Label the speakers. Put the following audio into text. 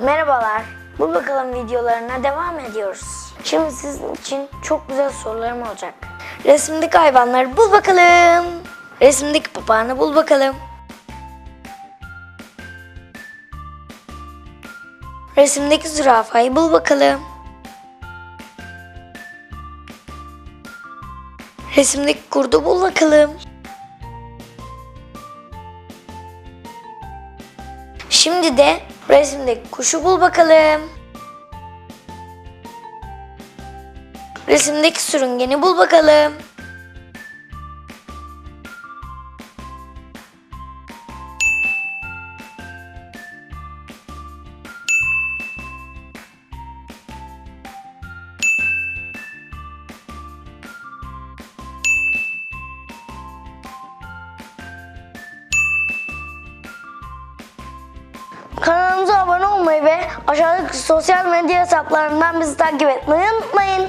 Speaker 1: Merhabalar. Bul bakalım videolarına devam ediyoruz. Şimdi sizin için çok güzel sorularım olacak. Resimdeki hayvanları bul bakalım. Resimdeki papağanı bul bakalım. Resimdeki zürafayı bul bakalım. Resimdeki kurdu bul bakalım. Şimdi de resimdeki kuşu bul bakalım. Resimdeki sürüngeni bul bakalım. Kanalımıza abone olmayı ve aşağıdaki sosyal medya hesaplarından bizi takip etmeyi unutmayın.